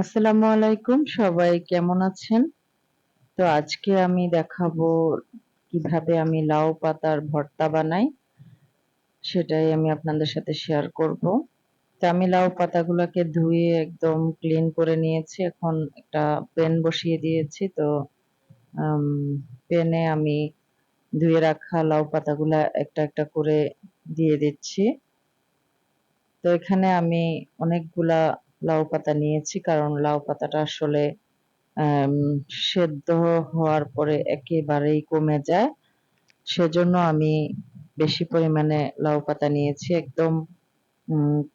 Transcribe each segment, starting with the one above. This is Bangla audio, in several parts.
আসসালামু আলাইকুম, সবাই কেমন আছেন? তো আজকে আমি দেখাবো কীভাবে আমি লাউ পাতার ভর্তা বানাই, সেটাই আমি আপনাদের সাথে শেয়ার করব। তো আমি লাউ পাতাগুলোকে ধুয়ে একদম ক্লিন করে নিয়েছি, এখন একটা প্যান বসিয়ে দিয়েছি। তো প্যানে আমি ধুয়ে রাখা লাউ পাতাগুলা একটা একটা করে দিয়ে দিচ্ছি। তো এখানে আমি অনেকগুলা লাউ পাতা নিয়েছি, কারণ লাউ পাতাটা আসলে সেদ্ধ হওয়ার পরে একেবারেই কমে যায়। সেজন্য আমি বেশি পরিমাণে লাউ পাতা নিয়েছি, একদম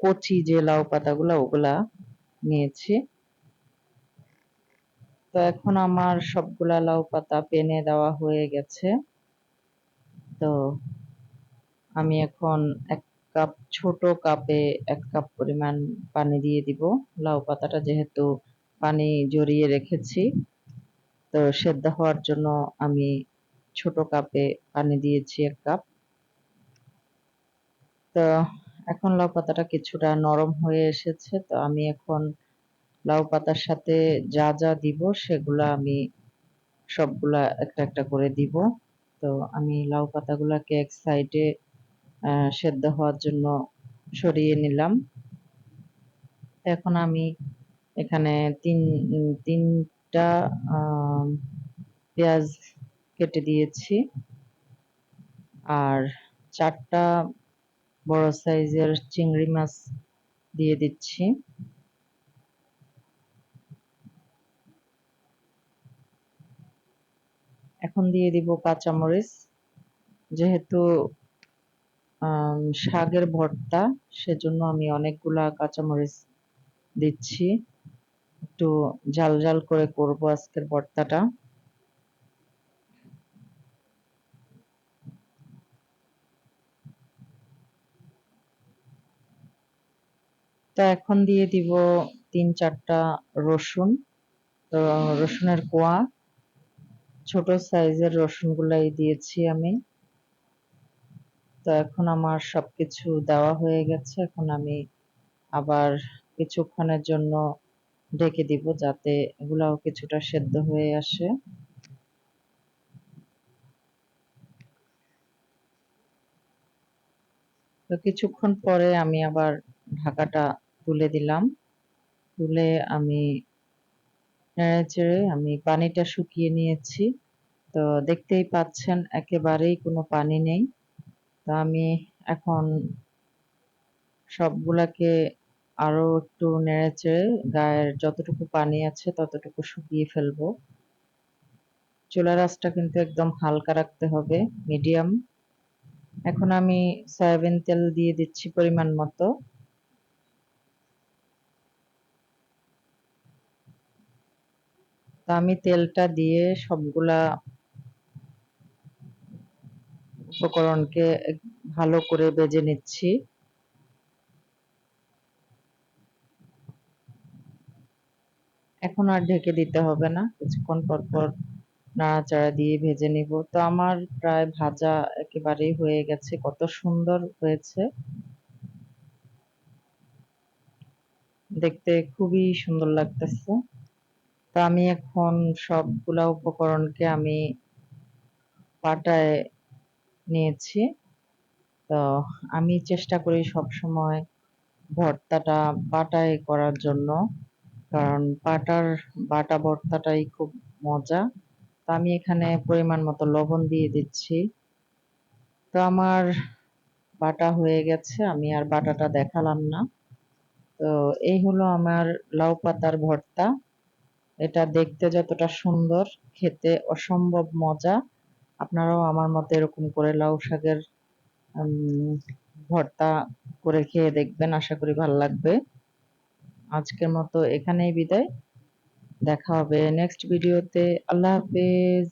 কচি যে লাউ পাতাগুলো, ওগুলা নিয়েছি। তো এখন আমার সবগুলা লাউ পাতা পেনে দেওয়া হয়ে গেছে। তো আমি এখন এক কাপ, ছোট কাপে এক কাপ পরিমাণ পানি দিয়ে দিব। লাউ পাতাটা যেহেতু পানি জড়িয়ে রেখেছি, তো সেদ্ধ হওয়ার জন্য আমি ছোট কাপে পানি দিয়েছি এক কাপ। তো এখন লাউ পাতাটা কিছুটা নরম হয়ে এসেছে, তো আমি এখন লাউ পাতার সাথে যা যা দিব সেগুলা আমি সবগুলা একটা একটা করে দিব। তো আমি লাউ পাতাগুলাকে এক সাইডে সেদ্ধ হওয়ার জন্য সরিয়ে নিলাম। এখন আমি এখানে তিন, তিনটা পেঁয়াজ কেটে দিয়েছি। আর চারটা বড় সাইজের চিংড়ি মাছ দিয়ে দিচ্ছি। এখন দিয়ে দিব কাঁচামরিচ। যেহেতু শাকের ভর্তা, সেজন্য আমি অনেকগুলা কাঁচামরিচ দিচ্ছি। একটু ঝাল ঝাল করে করব আজকের ভর্তাটা। তো এখন দিয়ে দিব তিন চারটা রসুন, তো রসুনের কোয়া। ছোট সাইজের রসুনগুলাই দিয়েছি আমি। তো এখন আমার সবকিছু দেওয়া হয়ে গেছে। এখন আমি আবার কিছুক্ষণের জন্য ঢেকে দিব যাতে এগুলাও কিছুটা সেদ্ধ হয়ে আসে। তো কিছুক্ষণ পরে আমি আবার ঢাকাটা তুলে দিলাম। তুলে আমি নেড়ে চেড়ে আমি পানিটা শুকিয়ে নিয়েছি। তো দেখতেই পাচ্ছেন, একেবারেই কোনো পানি নেই। তো আমি এখন সবগুলাকে আরও একটু নেড়ে চেড়ে গায়ের যতটুকু পানি আছে ততটুকু শুকিয়ে ফেলব। চুলার আঁচটা কিন্তু একদম হালকা রাখতে হবে, মিডিয়াম। এখন আমি সয়াবিন তেল দিয়ে দিচ্ছি পরিমাণ মতো। তা আমি তেলটা দিয়ে সবগুলা উপকরণকে ভালো করে বেজে নিচ্ছি। এখন আর ঢেকে দিতে হবে না, কিছুক্ষণ পর পর নাড়াচাড়া দিয়ে ভেজে নিব। তো আমার প্রায় ভাজা একেবারেই হয়ে গেছে, কত সুন্দর হয়েছে। দেখতে খুবই সুন্দর লাগতেছে। তো আমি এখন সবগুলা উপকরণকে আমি পাটায় নিয়েছি। তো আমি চেষ্টা করি সব সময় ভর্তাটা পাটায় করার জন্য। কারণ বাটার, বাটা ভর্তাটাই খুব মজা। তো আমি এখানে পরিমাণ মতো লবণ দিয়ে দিচ্ছি। তো আমার বাটা হয়ে গেছে, আমি আর বাটাটা দেখালাম না। তো এই হলো আমার লাউ পাতার ভর্তা। এটা দেখতে যতটা সুন্দর, খেতে অসম্ভব মজা। আপনারাও আমার মতো এরকম করে লাউ শাকের ভর্তা করে খেয়ে দেখবেন। আশা করি ভালো লাগবে। আজকের মতো এখানেই বিদায়। দেখা হবে নেক্সট ভিডিওতে। আল্লাহ হাফেজ।